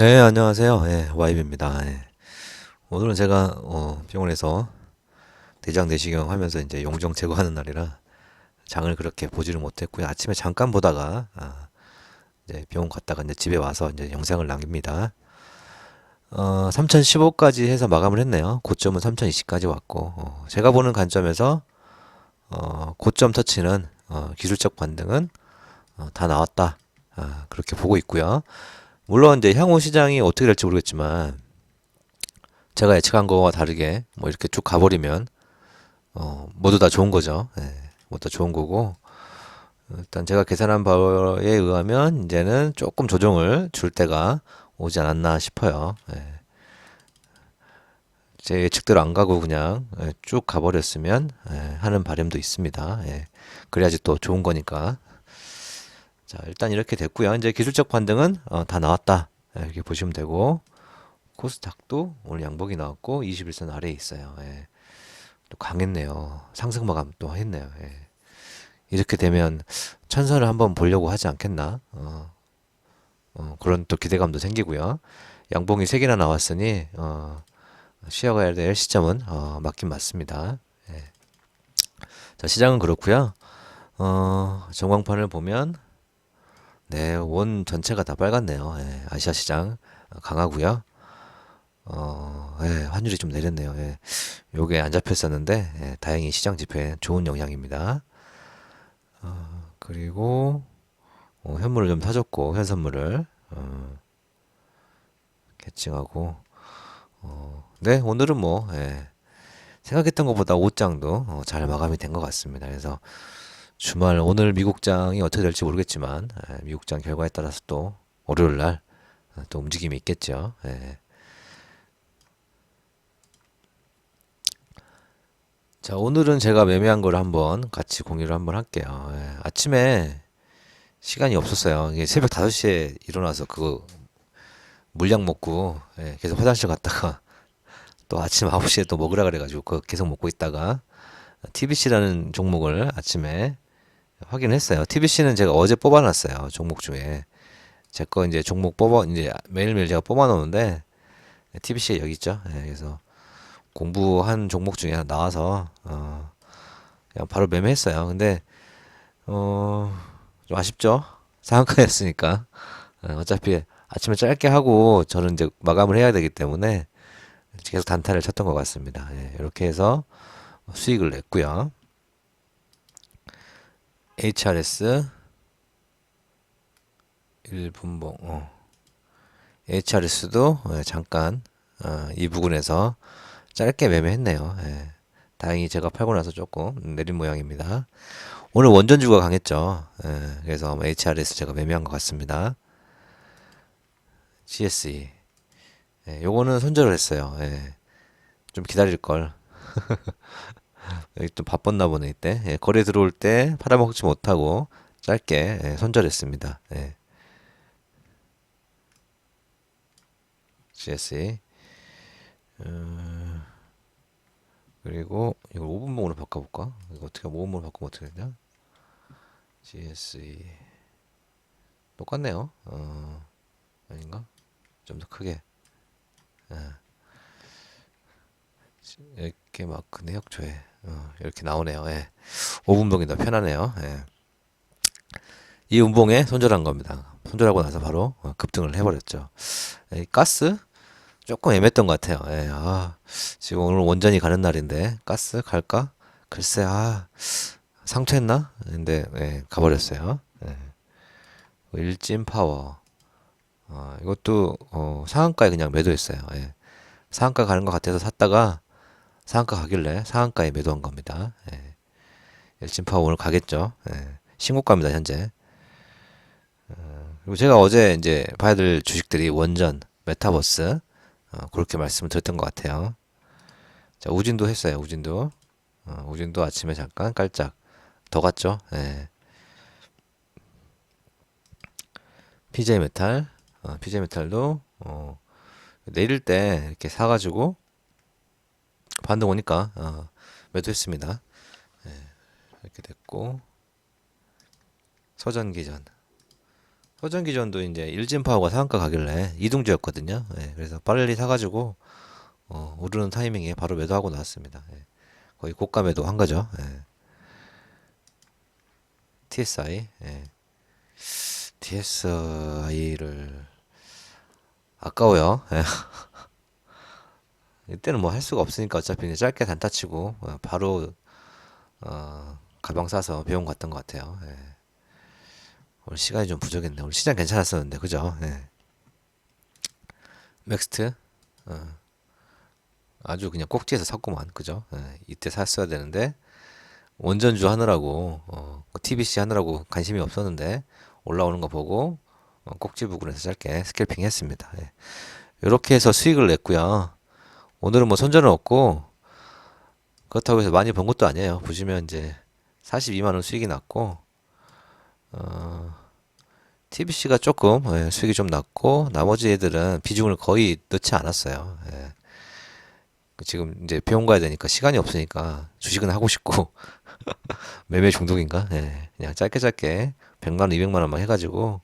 네, 안녕하세요. 예, 와이입니다. 예. 오늘은 제가 어, 병원에서 대장 내시경 하면서 이제 용종 제거하는 날이라 장을 그렇게 보지를 못했고요. 아침에 잠깐 보다가 아, 이제 병원 갔다가 이제 집에 와서 이제 영상을 남깁니다. 어, 3015까지 해서 마감을 했네요. 고점은 3020까지 왔고 어, 제가 보는 관점에서 어, 고점 터치는 어, 기술적 반등은 어, 다 나왔다. 아, 그렇게 보고 있고요. 물론 이제 향후 시장이 어떻게 될지 모르겠지만 제가 예측한 거와 다르게 뭐 이렇게 쭉 가버리면 어, 모두 다 좋은 거죠. 예, 모두 다 좋은 거고 일단 제가 계산한 바에 의하면 이제는 조금 조정을 줄 때가 오지 않았나 싶어요. 예. 제 예측대로 안 가고 그냥 예, 쭉 가버렸으면 예, 하는 바람도 있습니다. 예. 그래야지 또 좋은 거니까. 자, 일단 이렇게 됐고요. 이제 기술적 반등은 어, 다 나왔다. 예, 이렇게 보시면 되고 코스닥도 오늘 양복이 나왔고 21선 아래에 있어요. 예. 또 강했네요. 상승 마감 또 했네요. 예. 이렇게 되면 천선을 한번 보려고 하지 않겠나? 어, 어, 그런 또 기대감도 생기고요. 양봉이 세 개나 나왔으니 어, 쉬어가야 될 시점은 어, 맞긴 맞습니다. 예. 자, 시장은 그렇고요. 어, 전광판을 보면 네, 원 전체가 다 빨갛네요. 예, 아시아 시장 강하고요. 어, 예, 환율이 좀 내렸네요. 예, 요게 안 잡혔었는데 예, 다행히 시장 지표에 좋은 영향입니다. 어, 그리고 어, 현물을 좀 사줬고 현선물을 어, 캐칭하고 어, 네, 오늘은 뭐 예, 생각했던 것보다 옷장도 어, 잘 마감이 된 것 같습니다. 그래서 주말 오늘 미국장이 어떻게 될지 모르겠지만 예, 미국장 결과에 따라서 또 월요일 날 또 움직임이 있겠죠. 예. 자, 오늘은 제가 매매한 걸 한번 같이 공유를 한번 할게요. 예, 아침에 시간이 없었어요. 이게 새벽 5시에 일어나서 그거 물약 먹고 예, 계속 화장실 갔다가 또 아침 9시에 또 먹으라 그래가지고 그거 계속 먹고 있다가 TBC라는 종목을 아침에 확인했어요. TBC는 제가 어제 뽑아놨어요. 종목 중에. 제 거 이제 종목 뽑아, 이제 매일매일 제가 뽑아놓는데, TBC 여기 있죠. 예, 그래서 공부한 종목 중에 하나 나와서, 어, 그냥 바로 매매했어요. 근데, 어, 좀 아쉽죠? 상한가였으니까. 어, 어차피 아침에 짧게 하고 저는 이제 마감을 해야 되기 때문에 계속 단타를 쳤던 것 같습니다. 예, 이렇게 해서 수익을 냈고요. HRS 1분봉 어. HRS도 예, 잠깐 어, 이 부근에서 짧게 매매했네요. 예. 다행히 제가 팔고 나서 조금 내린 모양입니다. 오늘 원전주가 강했죠. 예. 그래서 HRS 제가 매매한 것 같습니다. GSE 예. 요거는 손절을 했어요. 예. 좀 기다릴 걸. 여기 좀 바빴나 보네 이때 예, 거래 들어올 때 팔아먹지 못하고 짧게 예, 손절했습니다. 예. GSE 어, 그리고 이걸 5분봉으로 바꿔볼까? 이거 어떻게 5분봉으로 바꾸면 어떻게 되냐? GSE 똑같네요. 어, 아닌가? 좀 더 크게. 예. 이렇게 마크 내역조회 어, 이렇게 나오네요. 예. 5분봉이 더 편하네요. 예. 이 운봉에 손절한 겁니다. 손절하고 나서 바로 어, 급등을 해버렸죠. 예, 가스 조금 애매했던 것 같아요. 예, 아, 지금 오늘 원전이 가는 날인데 가스 갈까? 글쎄, 아, 상투했나? 근데 예, 가버렸어요. 예. 일진 파워. 어, 이것도 어, 상한가에 그냥 매도했어요. 예. 상한가 가는 것 같아서 샀다가 상한가 가길래 상한가에 매도한 겁니다. 예. 일진파워 오늘 가겠죠. 예. 신고가입니다, 현재. 어, 그리고 제가 어제 이제 봐야 될 주식들이 원전, 메타버스, 어, 그렇게 말씀을 드렸던 것 같아요. 자, 우진도 했어요, 우진도. 어, 우진도 아침에 잠깐 깔짝 더 갔죠. 예. PJ 메탈, 어, PJ 메탈도, 어, 내릴 때 이렇게 사가지고 반등 오니까 어, 매도했습니다. 네, 이렇게 됐고 서전기전 서전기전도 이제 일진파워가 상한가 가길래 이동주였거든요. 예, 그래서 빨리 사가지고 어, 오르는 타이밍에 바로 매도하고 나왔습니다. 예, 거의 고가 매도 한 거죠. 예. TSI, 예. TSI를 아까워요. 예. 이때는 뭐 할 수가 없으니까 어차피 짧게 단타 치고 어, 바로 어, 가방 싸서 배운 갔던 것 같아요. 예. 오늘 시간이 좀 부족했네. 오늘 시장 괜찮았었는데, 그죠? 예. 맥스트, 어, 아주 그냥 꼭지에서 샀구만, 그죠? 예. 이때 샀어야 되는데, 원전주 하느라고, 어, TBC 하느라고 관심이 없었는데, 올라오는 거 보고, 어, 꼭지 부근에서 짧게 스캘핑 했습니다. 예. 이렇게 해서 수익을 냈고요. 오늘은 뭐 손절은 없고, 그렇다고 해서 많이 번 것도 아니에요. 보시면 이제 42만 원 수익이 났고, 어, TBC가 조금 예, 수익이 좀 낮고 나머지 애들은 비중을 거의 넣지 않았어요. 예. 그 지금 이제 배운 가야 되니까 시간이 없으니까 주식은 하고 싶고 매매 중독인가? 예. 그냥 짧게 짧게 100만 원, 200만 원만 해가지고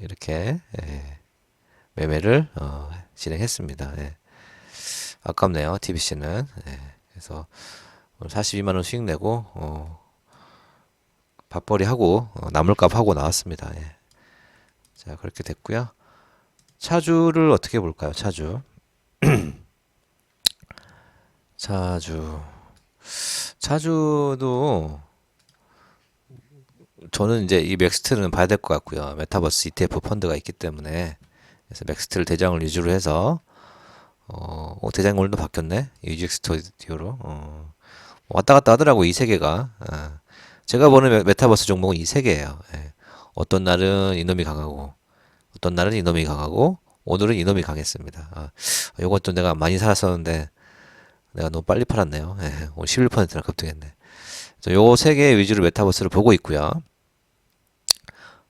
이렇게 예. 매매를 어, 진행했습니다. 예. 아깝네요. TBC는. 예. 그래서 42만 원 수익 내고 어, 밥벌이 하고 어, 나물값 하고 나왔습니다. 예. 자 그렇게 됐고요. 차주를 어떻게 볼까요? 차주. 차주. 차주도 저는 이제 이 맥스트는 봐야 될 것 같고요. 메타버스 ETF 펀드가 있기 때문에 그래서 맥스트를 대장을 위주로 해서 어, 어 대장 오늘도 바뀌었네. 유직 스튜디오로 어, 왔다 갔다 하더라고 이 세 개가. 어. 제가 보는 메- 메타버스 종목은 이 세 개예요. 예. 어떤 날은 이놈이 강하고, 어떤 날은 이놈이 강하고, 오늘은 이놈이 강했습니다. 아, 좀 내가 많이 살았었는데, 내가 너무 빨리 팔았네요. 예, 오늘 11%나 급등했네. 요 세개 위주로 메타버스를 보고 있고요.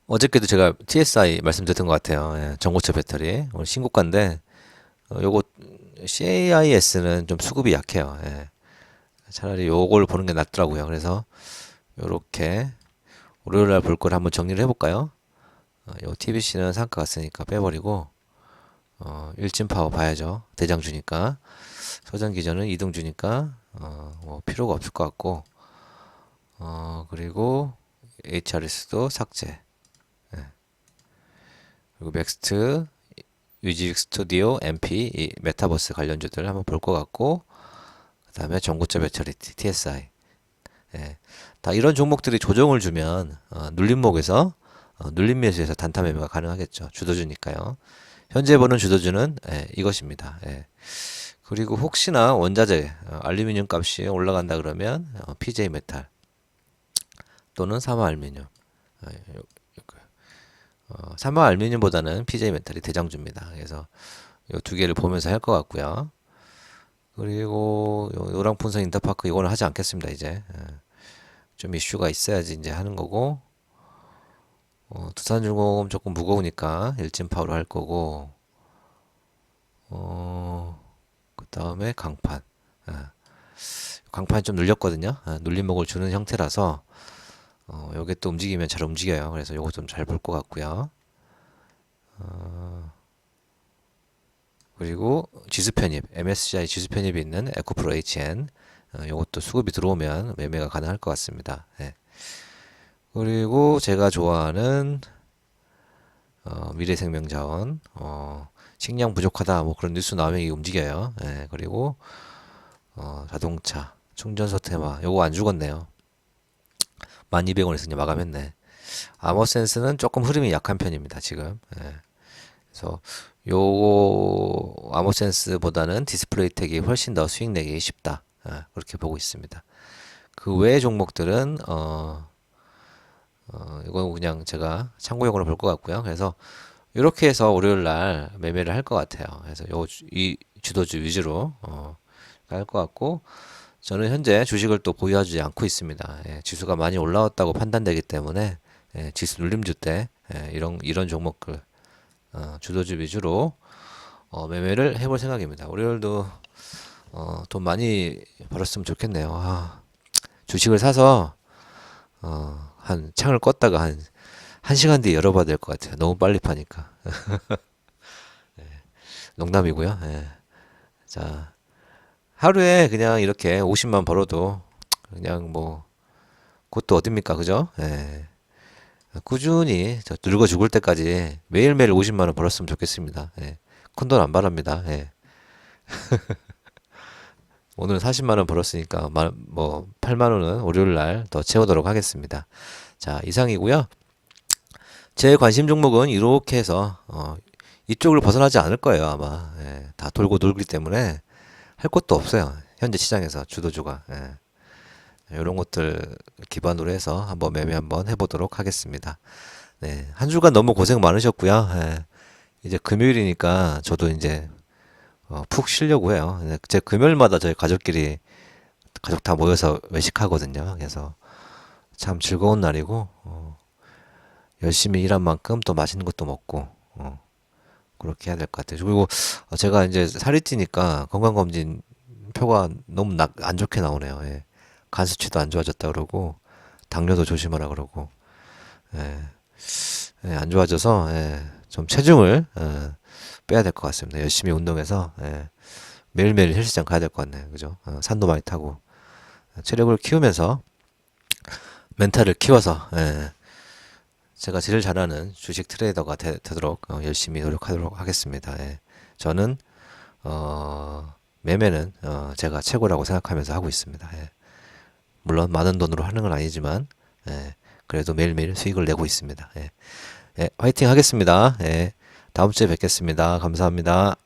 어저께도 제가 TSI 말씀드렸던 것 같아요. 예, 전고체 배터리. 오늘 신고가인데, 어, 요거 CAIS는 좀 수급이 약해요. 예. 차라리 요걸 보는 게 낫더라고요. 그래서 요렇게 월요일 날 볼 걸 한번 정리를 해볼까요? 어, 요 TBC는 상가 갔으니까 빼버리고 어, 일진파워 봐야죠. 대장 주니까 서전기전은 이동주니까 어, 뭐 필요가 없을 것 같고 어, 그리고 HRS도 삭제 예. 그리고 맥스트 유직 스튜디오 MP 이 메타버스 관련주들 한번 볼 것 같고 그 다음에 전고점 배터리 TSI 예. 다 이런 종목들이 조정을 주면 어, 눌림목에서 어, 눌림 매수에서 단타 매매가 가능하겠죠. 주도주니까요. 현재 보는 주도주는 예, 이것입니다. 예. 그리고 혹시나 원자재 어, 알루미늄 값이 올라간다 그러면 어, PJ 메탈 또는 사마 알루미늄 어, 사마 알루미늄보다는 PJ 메탈이 대장주입니다. 그래서 이 두 개를 보면서 할 것 같고요. 그리고 요- 요랑푼성 인터파크 이거는 하지 않겠습니다. 이제 예. 좀 이슈가 있어야지 이제 하는 거고 어, 두산중공업 조금 무거우니까 일진파로 할 거고 어, 그 다음에 강판 아, 강판이 좀 눌렸거든요 아, 눌림목을 주는 형태라서 어, 요게 또 움직이면 잘 움직여요 그래서 요거 좀 잘 볼 것 같고요 어, 그리고 지수 편입 MSCI 지수 편입이 있는 에코프로 HN 어, 요것도 수급이 들어오면 매매가 가능할 것 같습니다 예. 그리고 제가 좋아하는 어, 미래생명자원 어, 식량 부족하다 뭐 그런 뉴스 나오면 이게 움직여요. 예, 그리고 어, 자동차 충전소 테마 요거 안 죽었네요. 1200원에서 이제 마감했네. 아머센스는 조금 흐름이 약한 편입니다. 지금. 예. 그래서 요거 아머센스보다는 디스플레이텍이 훨씬 더 수익 내기 쉽다. 예, 그렇게 보고 있습니다. 그 외의 종목들은 어, 어, 이건 그냥 제가 참고용으로 볼 것 같고요. 그래서 이렇게 해서 월요일 날 매매를 할 것 같아요. 그래서 요, 주- 이 주도주 위주로 어, 할 것 같고 저는 현재 주식을 또 보유하지 않고 있습니다. 예, 지수가 많이 올라왔다고 판단되기 때문에 예, 지수 눌림주 때 예, 이런 이런 종목들 어, 주도주 위주로 어, 매매를 해볼 생각입니다. 월요일도 어, 돈 많이 벌었으면 좋겠네요. 아, 주식을 사서 어, 한 창을 껐다가 한한 시간 뒤에 열어봐야 될 것 같아요. 너무 빨리 파니까. 예, 농담이고요. 예. 자, 하루에 그냥 이렇게 50만 벌어도 그냥 뭐 그것도 어딥니까, 그죠? 예. 꾸준히 저 늙어 죽을 때까지 매일매일 50만 원 벌었으면 좋겠습니다. 예. 큰돈 안 바랍니다. 예. 오늘 40만 원 벌었으니까 마- 뭐 8만 원은 월요일 날 더 채우도록 하겠습니다. 자, 이상이고요. 제 관심 종목은 이렇게 해서 어, 이쪽을 벗어나지 않을 거예요, 아마. 예, 다 돌고 돌기 때문에 할 것도 없어요. 현재 시장에서 주도주가. 예. 이런 것들 기반으로 해서 한번 매매 한번 해보도록 하겠습니다. 네, 한 주간 너무 고생 많으셨고요. 예, 이제 금요일이니까 저도 이제 어, 푹 쉬려고 해요. 네, 제 금요일마다 저희 가족끼리 가족 다 모여서 외식하거든요. 그래서 참 즐거운 날이고 어, 열심히 일한 만큼 또 맛있는 것도 먹고 어, 그렇게 해야 될 것 같아요. 그리고 어, 제가 이제 살이 찌니까 건강검진 표가 너무 나, 안 좋게 나오네요. 예. 간 수치도 안 좋아졌다 그러고 당뇨도 조심하라 그러고 예. 예, 안 좋아져서 예, 좀 체중을 예, 빼야 될 것 같습니다. 열심히 운동해서 예, 매일매일 헬스장 가야 될 것 같네요. 그죠? 어, 산도 많이 타고 체력을 키우면서 멘탈을 키워서 예, 제가 제일 잘하는 주식 트레이더가 되, 도록 어, 열심히 노력하도록 하겠습니다. 예. 저는 어, 매매는 어, 제가 최고라고 생각하면서 하고 있습니다. 예. 물론 많은 돈으로 하는 건 아니지만 예, 그래도 매일매일 수익을 내고 있습니다. 예. 예, 화이팅 하겠습니다. 예, 다음 주에 뵙겠습니다. 감사합니다.